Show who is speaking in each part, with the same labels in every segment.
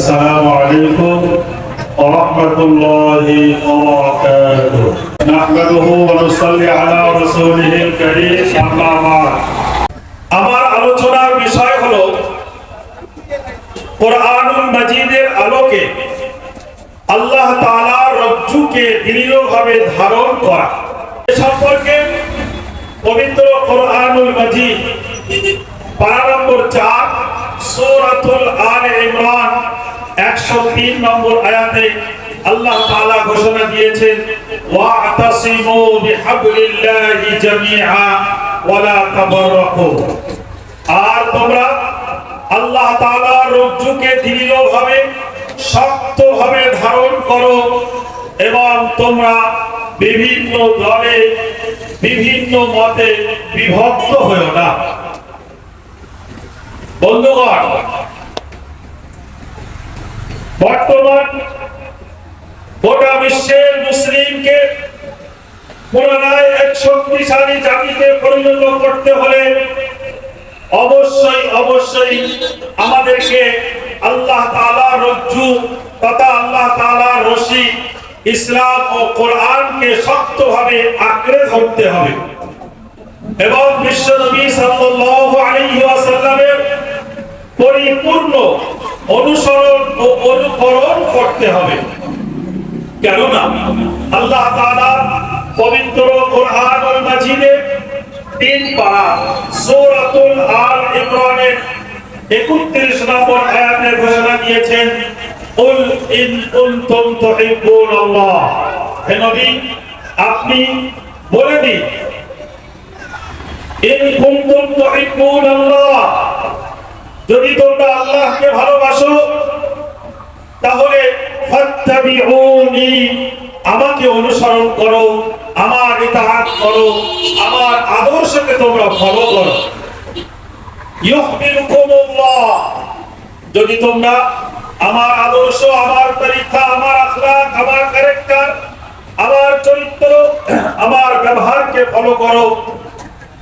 Speaker 1: السلام عليكم ورحمة الله وبركاته نحمده ونصلي على رسوله الكريم أما بعد আমার আলোচনার বিষয় হলো কোরআনুল মাজিদের আলোকে আল্লাহ তাআলার রজ্জুকে দৃঢ়ভাবে ধারণ করা এ সম্পর্কে পবিত্র কোরআনুল মাজিদ পারা নম্বর চার সূরাতুল আলে ইমরান একশো তিন নম্বর আয়াতে আল্লাহ তাআলা ঘোষণা দিয়েছেন, ওয়াতাসিমু বিহাবলিল্লাহি জামিআ ওয়ালা আর তোমরা আল্লাহ তাআলার রজ্জুকে দৃঢ়ভাবে শক্তভাবে ধারণ করো এবং তোমরা বিভিন্ন দলে, বিভিন্ন মতে বিভক্ত হয়েও না। বন্ধুগণ বর্তমান গোটা বিশ্বের মুসলিমকে পুনরায় এক শক্তিশালী জাতিতে পরিণত করতে হলে অবশ্যই অবশ্যই আমাদেরকে আল্লাহ তাআলা রজ্জু তথা আল্লাহ তাআলা রশি ইসলাম ও কোরআনকে শক্তভাবে আঁকড়ে ধরতে হবে। এবং বিশ্বনবী সাল্লাল্লাহু আলাইহি ওয়াসাল্লামের পরিপূর্ণ অনুসরণ ও অনুকরণ করতে হবে। কেননা আল্লাহ পবিত্র তিন পারা আল ইমরানের 31 নম্বর ঘোষণা দিয়েছেন কুল ইন হে নবী, আপনি বলে দিন, ইন কুনতুম যদি তোমরা আল্লাহকে ভালোবাসো, তাহলে আমাকে অনুসরণ করো, আমার ইতাআত করো, আমার আদর্শকে তোমরা ফলো করো। যদি তোমরা আমার আদর্শ, আমার তরিকা, আমার আখলাক, আমার ক্যারেক্টার, আমার চরিত্র, আমার ব্যবহারকে ফলো করো,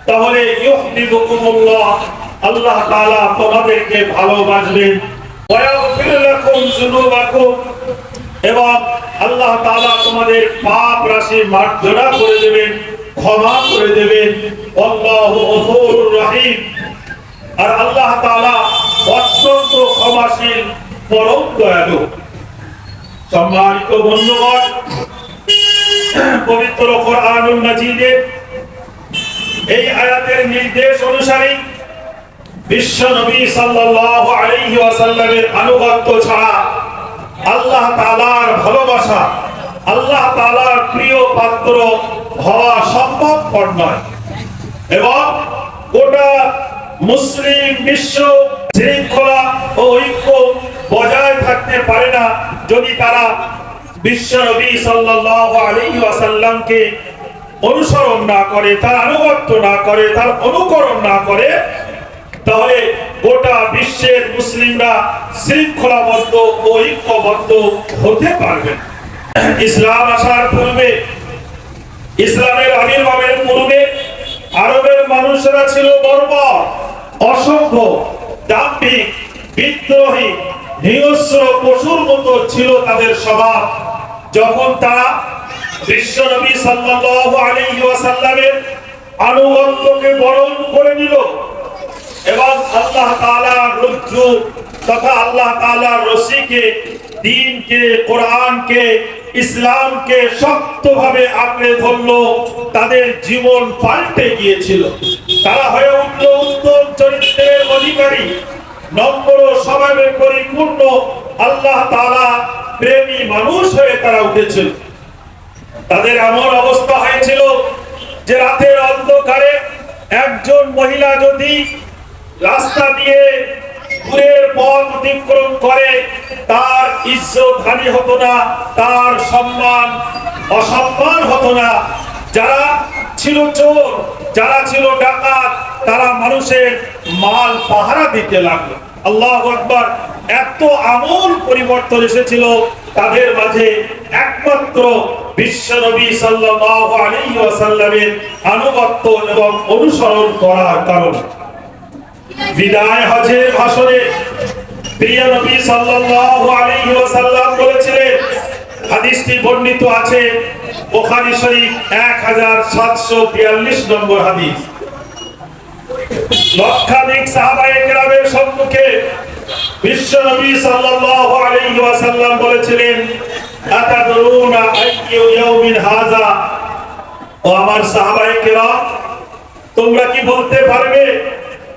Speaker 1: তাহলে ইউহবিবুকুমুল্লাহ আল্লাহ তাআলা তোমাদেরকে ভালোবাসবেন এবং আল্লাহ তাআলা তোমাদের পাপ রাশি মার্জনা করে দেবেন, ক্ষমা করে দেবেন। রহিম। আর আল্লাহ তাআলা অত্যন্ত ক্ষমাশীল, পরম দয়ালু। সম্মানিত বন্ধুগণ, পবিত্র কোরআনুল মাজিদে এই আয়াতের নির্দেশ অনুসারে বিশ্ব নবী সাল্লাল্লাহু আলাইহি ওয়াসাল্লামের আনুগত্য ছাড়া আল্লাহ তাআলার ভালোবাসা, আল্লাহ তাআলার প্রিয় পাত্র হওয়া সম্ভবপর নয়। এবং গোটা মুসলিম বিশ্ব শৃঙ্খলা ও ঐক্য বজায় থাকতে পারে না যদি তারা বিশ্ব নবী সাল্লাল্লাহু আলাইহি ওয়াসাল্লামকে অনুসরণ না করে, তার আনুগত্য না করে, তার অনুকরণ না করে তাহলে গোটা বিশ্বের মুসলিমরা শৃঙ্খলাবদ্ধ ও ঐক্যবদ্ধ হতে পারবে ইসলাম আসার পূর্বে, ইসলামের আবির্ভাবের পূর্বে আরবের মানুষেরা ছিল বর্বর, অসভ্য, দাম্ভিক, বিদ্রোহী হিংস্র পশুর মতো ছিল তাদের স্বভাব। যখন তারা বিশ্বনবী সাল্লাল্লাহু আলাইহি ওয়াসাল্লামের আনুগত্যকে বরণ করে নিল এবং আল্লাহ তাআলার রজ্জু তথা আল্লাহ তাআলার রশিকে দ্বীনকে কোরআনকে, ইসলামকে শক্তভাবে আঁকড়ে ধরলো, তাদের জীবন পাল্টে গিয়েছিল। তারা হয়ে উঠল উত্তম চরিত্রের অধিকারী। নম্র স্বভাবে পরিপূর্ণ আল্লাহ তাআলা প্রেমী মানুষ হয়ে তারা উঠেছিল। তাদের এমন অবস্থা হয়েছিল যে রাতের অন্ধকারে একজন মহিলা যদি রাস্তা দিয়ে দূরের পথ অতিক্রম করে, তার ইজ্জত হানি হতো না, তার সম্মান অসম্মান হতো না। যারা ছিল চোর, যারা ছিল ডাকাত, তারা মানুষের মাল পাহারা দিতে লাগল। আল্লাহ আকবার, এত আমূল পরিবর্তন এসেছিল, তাদের মাঝে একমাত্র বিশ্বনবী সাল্লাল্লাহু আলাইহি ওয়াসাল্লামের আনুগত্য এবং অনুসরণ করার কারণে। বিদায় হজের ভাষণে প্রিয় নবী সাল্লাল্লাহু আলাইহি ওয়াসাল্লাম বলেছিলেন, হাদিসটি বর্ণিত আছে বুখারী শরীফ 1742 নম্বর হাদিস। লক্ষাধিক সাহাবায়ে কেরামের সম্মুখে বিশ্ব নবী সাল্লাল্লাহু আলাইহি ওয়াসাল্লাম বলেছিলেন, আতাদরুনা আইয়ু ইয়াউমিন হাযা? ও আমার সাহাবায়ে কেরাম, তোমরা কি বলতে পারবে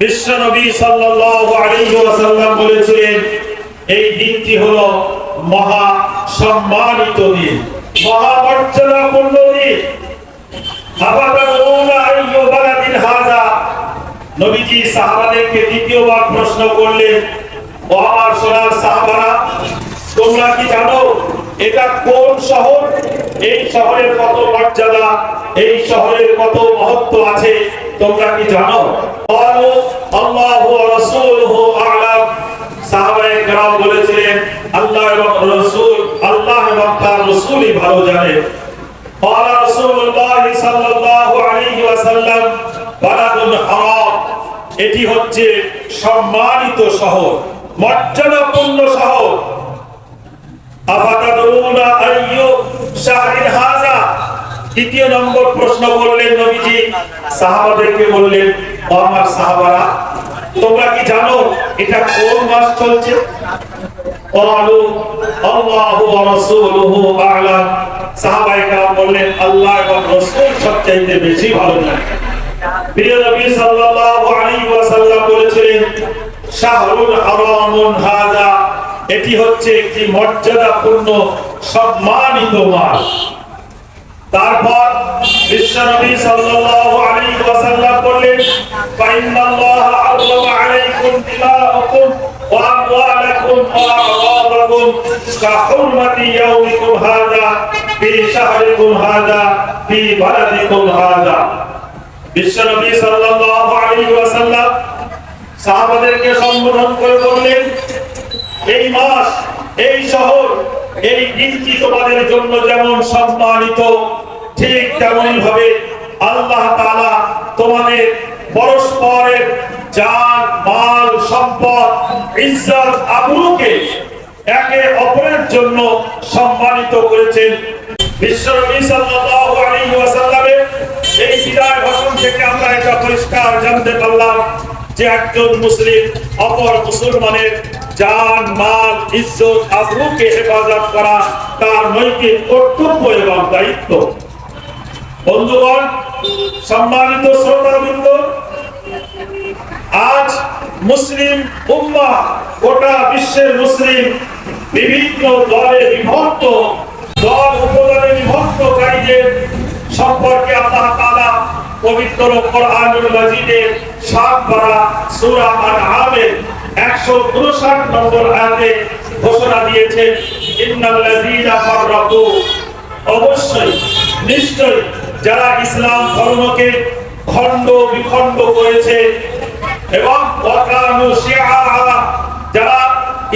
Speaker 1: বিশ্বনবী সাল্লাল্লাহু এই দিনটি হলো মহা সম্মানিত দিন, মহা মর্যাদাপূর্ণ দিন। দ্বিতীয়বার প্রশ্ন করলেন ও আমার সোনার সাহাবারা, তোমরা কি জানো এটা কোন শহর? এই শহরের কত মর্যাদা, এই শহরের কত মহত্ব আছে? তোমরা কি জানো قالوا الله ورسوله اعلم সাহাবায়ে কেরাম বলেছিলেন আল্লাহ এবং রাসূল আল্লাহ এবং তার রাসূলই ভালো জানে قال رسول الله صلى الله عليه وسلم بلد حرام এটি হচ্ছে সম্মানিত শহর মর্যাদাপূর্ণ শহর আফাতাদরুনা আইয়ু শাহরিন হাযা দ্বিতীয় নম্বর প্রশ্ন করলেন নবীজি সাহাবাদেরকে বললেন ও আমার সাহাবারা তোমরা কি জানো এটা কোন মাস চলছে قالوا الله ورسوله اعلم সাহাবায়ে কেরাম বললেন আল্লাহ এবং রাসূল সবচেয়ে বেশি ভালো জানেন প্রিয় নবী সাল্লাল্লাহু আলাইহি ওয়াসাল্লাম বলেছিলেন শাহরুল হারামুন হাযা এটি হচ্ছে একটি মর্যাদাপূর্ণ সম্মানিত মাস তারপর বিশ্বনবী সাল্লাল্লাহু আলাইহি ওয়াসাল্লাম বললেন ফাইনাল্লাহা আররামা আলাইকুম দিমাআকুম ওয়া আমওয়ালাকুম ওয়া আরাদাকুম কাহুরমাতি ইয়াউমিকুম হাযা, ফি শাহরিকুম হাযা, ফি বালাদিকুম হাযা। বিশ্বনবী সাল্লাল্লাহু আলাইহি ওয়াসাল্লাম সাহাবাদেরকে সম্বোধন করে বললেন, এই মাস, এই শহর এই দিনটি তোমাদের জন্য যেমন সম্মানিত, ঠিক তেমনি ভাবে আল্লাহ তাআলা তোমাদের পরস্পরের জান, মাল, সম্পদ, ইজ্জত, আবরুকে একে অপরের জন্য সম্মানিত করেছেন। বিশ্বনবী সাল্লাল্লাহু আলাইহি ওয়াসাল্লামের এই বিদায় ভাষণ থেকে আমরা এটা পরিষ্কার জানতে পারলাম যে একজন মুসলিম অপর মুসলমানের জান, মাল, ইজ্জত আবরুকে হেফাজত করা তার নৈতিক কর্তব্য এবং দায়িত্ব। বন্ধুগণ, সম্মানিত শ্রোতাবৃন্দ, আজ মুসলিম উম্মাহ গোটা বিশ্বের মুসলিম বিভিন্ন দলে বিভক্ত, দল উপদলে বিভক্তকারীদের সম্পর্কে আল্লাহ তাআলা পবিত্র কোরআনুল মাজিদের সাত পারা সূরা আনআমের 159 নম্বর আয়াতে ঘোষণা দিয়েছেন অবশ্যই নিশ্চয় যারা ইসলাম ধর্মকে খণ্ড বিখণ্ড করেছে এবং যারা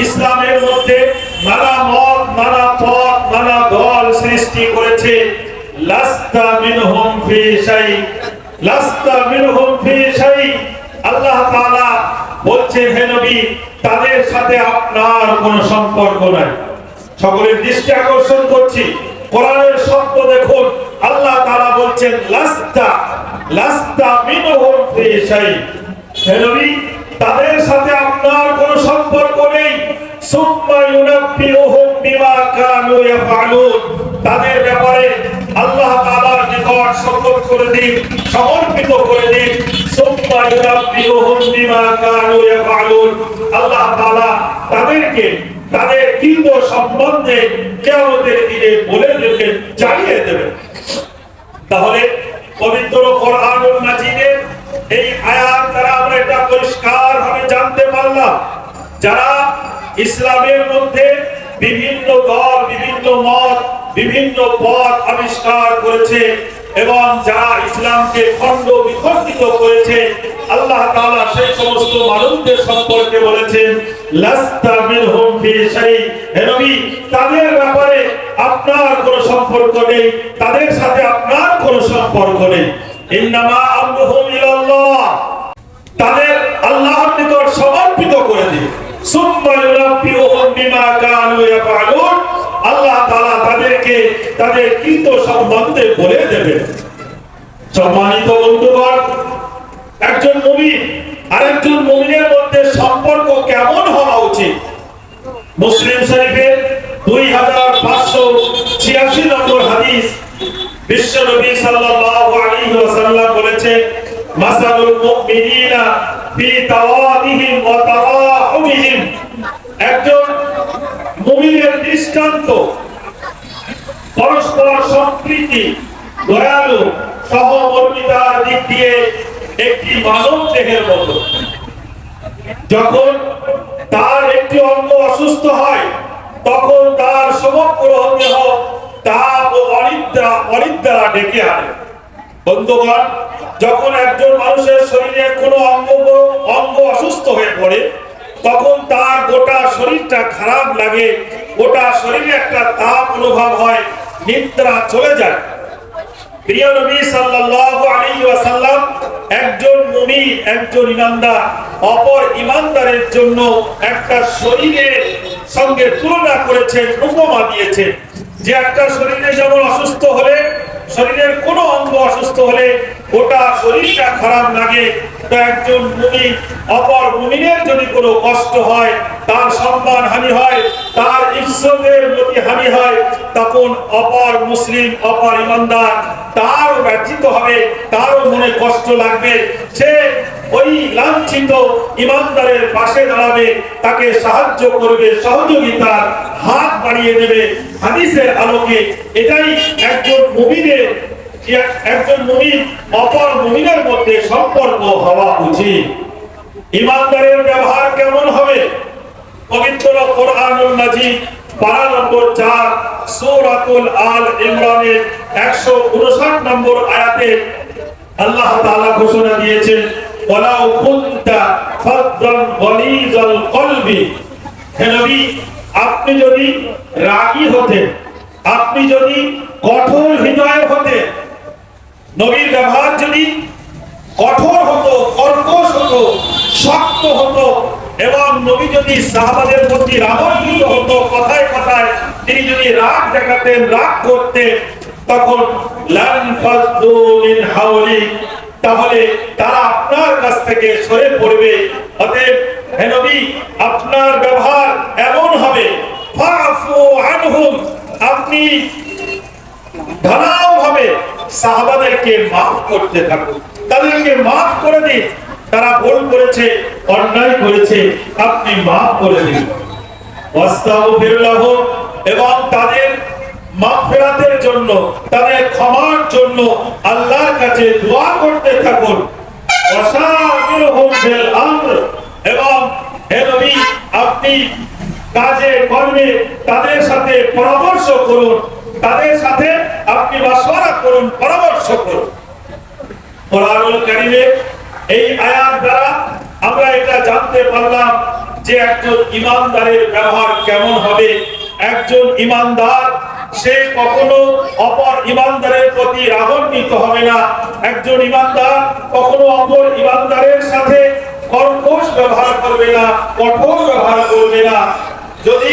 Speaker 1: ইসলামের মধ্যে নানা মত নানা পথ নানা দল সৃষ্টি করেছে, লাস্তা মিনহুম ফি শাই, লাস্তা মিনহুম ফি শাই। আল্লাহ তাআলা বলছেন হে নবী, তাদের সাথে আপনার কোনো সম্পর্ক নাই। সকলের দৃষ্টি আকর্ষণ করছি। কোরআনের শব্দ দেখুন। আল্লাহ তাআলা বলছেন, লাস্তা লাস্তা মিনহুম ফি হে নবী তাদের সাথে আপনার কোনো সম্পর্ক নেই। তাদের ব্যাপারে আল্লাহ সমর্পিত করে দিন। বিমা আল্লাহ তাদেরকে, তাদের কৃত সম্বন্ধে কিয়ামতের দিনে বলে দেবেন জানিয়ে দেবেন। তাহলে পবিত্র কোরআনুল মাজিদের এই আয়াত দ্বারা আমরা এটা পরিষ্কার ভাবে জানতে পারলাম। যারা ইসলামের মধ্যে বিভিন্ন দল, বিভিন্ন মত, বিভিন্ন পথ আবিষ্কার করেছে এবং যারা ইসলামকে খণ্ড বিখণ্ডিত করেছে, আল্লাহ তাআলা সেই সমস্ত মানুষদের সম্পর্কে বলেছেন, লাস্তা মিনহুম ফি শাই হে নবী, তাদের ব্যাপারে আপনার কোনো সম্পর্ক নেই, তাদের সাথে আপনার কোনো সম্পর্ক নেই। ইন্নামা আমরুহুম ইলাল্লাহ। তাদের আল্লাহর নিকট সমর্পিত করে দিন। সুম্মা ইউনাব্বিউহুম বিমা কানু ইয়াফআলুন। আল্লাহ তাআলা তাদেরকে তাদের কৃত সম্বন্ধে বলে দেবেন। সম্মানিত বন্ধুগণ, একজন মুমিন, আরেকজন মুমিনের মধ্যে সম্পর্ক কেমন হওয়া উচিত? মুসলিম শরীফের দুই হাজার পাঁচশো ছিয়াশি নম্বর হাদিস, বিশ্ব নবী সাল্লাল্লাহু আলাইহি বলেছেন মাসালুল মুমিনিনা ফি তাওয়াদিহিম ওয়া তারাহুমিহিম। একজন মুমিনের দৃষ্টান্ত, পরস্পর সম্প্রীতি, দয়ালু, সহমর্মিতার দিক দিয়ে একটি মানব দেহের মতো। যখন তার একটি অঙ্গ অসুস্থ হয়, তখন তার সমগ্র দেহ তাপ ও অনিদ্রা অনিদ্রা ডেকে আনে। বন্ধুগণ, যখন একজন মানুষের শরীরে কোনো অঙ্গ অঙ্গ অসুস্থ হয়ে পড়ে, তখন তার গোটা শরীরটা খারাপ লাগে, গোটা শরীরে একটা তাপ অনুভব হয়, নিদ্রা চলে যায়। প্রিয় নবী সাল্লাল্লাহু আলাইহি ওয়াসাল্লাম একজন মুমিন, একজন ইমানদার, অপর ইমানদারের জন্য একটা শরীরের সঙ্গে তুলনা করেছেন, উপমা দিয়েছেন। যে একটা শরীরে যেমন অসুস্থ হলে শরীরের কোন অঙ্গ অসুস্থ হলে গোটা শরীরটা খারাপ লাগে। একজন মুমিন, অপর মুমিনের যদি কোনো কষ্ট হয়, তার সম্মান হানি হয়, তার ইজ্জতের প্রতি হয়, তখন অপর মুসলিম, অপর ইমানদার তারও ব্যথিত হবে, তারও মনে কষ্ট লাগবে। সে ওই লাঞ্ছিত ইমানদারের পাশে দাঁড়াবে, তাকে সাহায্য করবে, সহযোগিতার হাত বাড়িয়ে দেবে। হাদিসের আলোকে এটাই একজন মুমিনের, একজন মুমিন, অপর মুমিনের মধ্যে সম্পর্ক হওয়া উচিত। ইমানদারের ব্যবহার কেমন হবে? পবিত্র কোরআনুল মাজিদ পারা নম্বর চার, সূরাতুল আল ইমরানের একশো উনষাট নম্বর আয়াতে আল্লাহ তাআলা ঘোষণা দিয়েছেন, ওয়ালাউ কুনতা ফাদ্দান গলিজাল কলবি। হে আপনি যদি রাগী হতেন আপনি যদি কঠোর হৃদয়ের হতেন নবীর ব্যবহার যদি কঠোর হতো, কর্কশ হতো, শক্ত হতো এবং নবী যদি সাহাবাদের প্রতি রাগান্বিত হতো, কথায় কথায় তিনি যদি রাগ দেখাতেন, রাগ করতেন, তখন তাহলে তারা আপনার কাছ থেকে সরে পড়বে। অতএব, হে নবী, আপনার ব্যবহার এমন হবে। আপনি ঢালাও ভাবে সাহাবাদেরকে মাফ করতে থাকুন। তাদেরকে মাফ করে দিন। তারা ভুল করেছে, অন্যায় করেছে, আপনি মাফ করে দিন। এবং তাদের মাগফিরাতের জন্য, তাদের ক্ষমার জন্য আল্লাহর কাছে দোয়া করতে থাকুন। এবং আপনি কাজে, কর্মে তাদের সাথে পরামর্শ করুন। তাদের সাথে আপনি মাশওয়ারা করুন, পরামর্শ করুন। কোরআনুল কারীমে এই আয়াত দ্বারা আমরা এটা জানতে পারলাম যে একজন ইমানদারের ব্যবহার কেমন হবে। একজন ইমানদার, সে কখনো অপর ইমানদারের প্রতি রাগান্বিত হবে না। একজন ইমানদার কখনো অপর ইমানদারের সাথে কর্কশ ব্যবহার করবে না, কঠোর ব্যবহার করবে না। যদি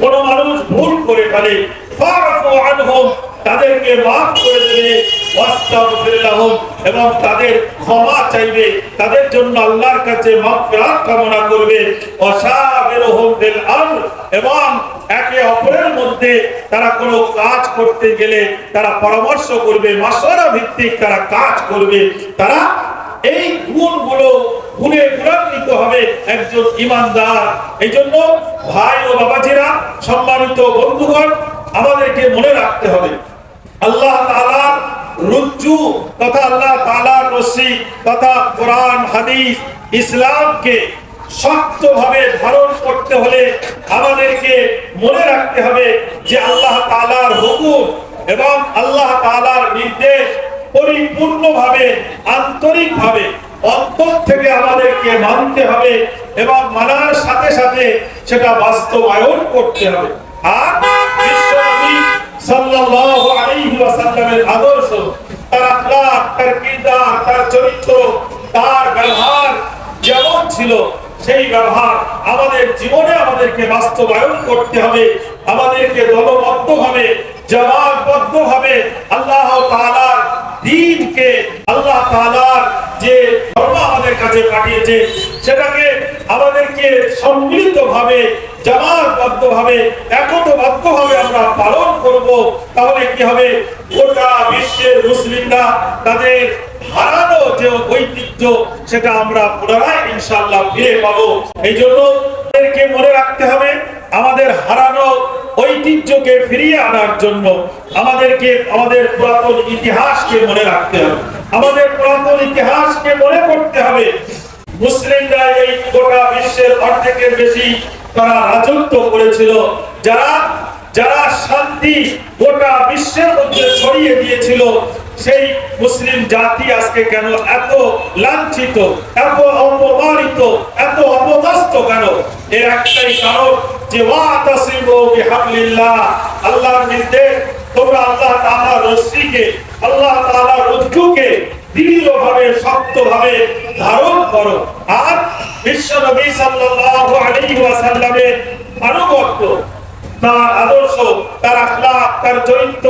Speaker 1: কোনো মানুষ ভুল করে ফেলে তাদেরকে মাফ করে দেবে। এবং তাদের ক্ষমা চাইবে। তাদের জন্য আল্লাহর কাছে মাগফিরাত কামনা করবে। এবং একে অপরের মধ্যে তারা কোনো কাজ করতে গেলে তারা পরামর্শ করবে মাসওয়ারা ভিত্তিক তারা কাজ করবে। তারা এই গুণগুলো গুণে গুণান্বিত হবে একজন ইমানদার। এই জন্য ভাই ও বাবাজিরা, সম্মানিত বন্ধুগণ, আমাদেরকে মনে রাখতে হবে। আল্লাহ তাআলার রুজ্জু তথা আল্লাহ রশ্মি তথা কোরআন, হাদিস, ইসলামকে শক্তভাবে ধারণ করতে হলে আমাদেরকে মনে রাখতে হবে যে আল্লাহ তাআলার হুকুম এবং আল্লাহ তাআলার নির্দেশ পরিপূর্ণভাবে, আন্তরিকভাবে অন্তর থেকে আমাদেরকে মানতে হবে এবং মানার সাথে সাথে সেটা বাস্তবায়ন করতে হবে। আর সাল্লাল্লাহু আলাইহি ওয়াসাল্লামের আদর্শ, তার আখলাক তার কিরদার, তার চরিত্র, তার ব্যবহার যেমন ছিল, সেই ব্যবহার আমাদের জীবনে আমাদেরকে বাস্তবায়ন করতে হবে, আমাদেরকে দলবদ্ধ হবে দলবদ্ধভাবে জবাববদ্ধভাবে আল্লাহ তাআলার দিনকে আল্লাহ তাআলার যে ধর্ম আমাদের কাছে পাঠিয়েছে, সেটাকে আমাদেরকে সম্মিলিতভাবে, জামাতবদ্ধভাবে, একতাবদ্ধভাবে আমরা পালন করব, তাহলে কি হবে? গোটা বিশ্বের মুসলিমরা তাদের হারানো যে ঐতিহ্য, সেটা আমরা পুনরায় ইনশাআল্লাহ ফিরে পাবো। এই জন্য মনে রাখতে হবে, আমাদের হারানো ঐতিহ্যকে ফিরিয়ে আনার জন্য আমাদেরকে, আমাদের পুরাতন ইতিহাসকে মনে রাখতে হবে। আমাদের পুরাতন ইতিহাসকে মনে করতে হবে। মুসলিমরা এই গোটা বিশ্বের অর্ধেকের বেশি তারা রাজত্ব করেছিল। যারা যারা শান্তি গোটা বিশ্বের মধ্যে ছড়িয়ে দিয়েছিল সেই মুসলিম জাতি আজকে কেন এত লাঞ্ছিত, এত অপমানিত, এত অপদস্থ কেন? এর একটাই কারণ যে নির্দেশ, তোমরা আল্লাহ তাআলার রশ্মিকে, আল্লাহ রজ্জুকে দৃঢ়ভাবে, শক্তভাবে ধারণ করো। আর বিশ্ব নবী সাল্লাল্লাহু আলাইহি ওয়াসাল্লামের তার আদর্শ, তার আখলাক তার চরিত্র,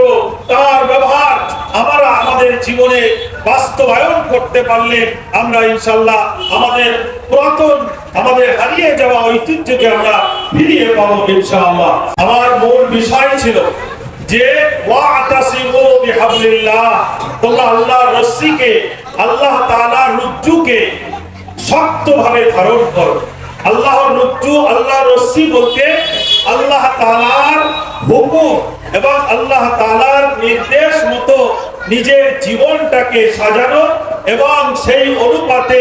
Speaker 1: তার ব্যবহার আমরা আমাদের জীবনে বাস্তবায়ন করতে পারলে আমরা ইনশাল্লাহ আমাদের পুরাতন, আমাদের হারিয়ে যাওয়া ঐতিহ্যকে আমরা ফিরিয়ে পাবো ইনশাআল্লাহ। আমার মূল বিষয় ছিল যে তোমরা আল্লাহর রস্সিকে আল্লাহ তাআলার রজ্জুকে শক্তভাবে ধারণ করো। আল্লাহর রজ্জু আল্লাহর রস্সি বলতে আল্লাহ তাআলার হুকুম এবং আল্লাহ তাআলার নির্দেশ মতো নিজের জীবনটাকে সাজানো এবং সেই অনুপাতে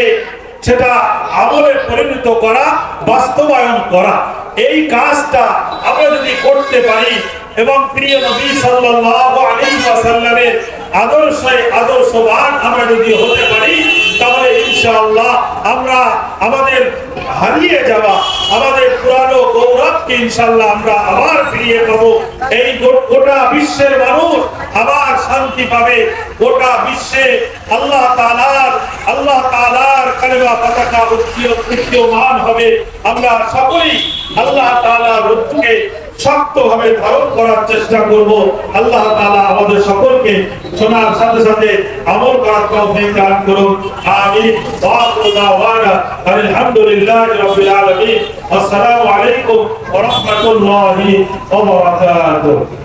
Speaker 1: সেটা আমলে পরিণত করা, বাস্তবায়ন করা। এই কাজটা আমরা যদি করতে পারি এবং প্রিয় নবী সাল্লাল্লাহু আলাইহি ওয়াসাল্লামের আদর্শে আদর্শবান আমরা যদি হতে পারি তাহলে ইনশাআল্লাহ আমরা আমাদের হারিয়ে যাওয়া আমাদের পুরানো গৌরবকে ইনশাআল্লাহ আমরা আবার ফিরিয়ে পাবো। এই গোটা বিশ্বের মানুষ আবার শান্তি পাবে। গোটা বিশ্বে আল্লাহ তাআলার আল্লাহ তাআলার কালেমা পতাকা উত্তীয়- উত্তীয়মান হবে। আমরা সকলেই আল্লাহ তাআলার রুদ্ধকে শক্তভাবে ধারণ করার চেষ্টা করব। আল্লাহ তাআলা আমাদের সকলকে শোনার সাথে সাথে আমল করার তৌফিক দান করুন। আমিন। ওয়া আখিরু দাওয়ানা আলহামদুলিল্লাহি রাব্বিল আলামিন। আসসালামু আলাইকুম ওয়া রাহমাতুল্লাহি ওয়া বারাকাতুহু।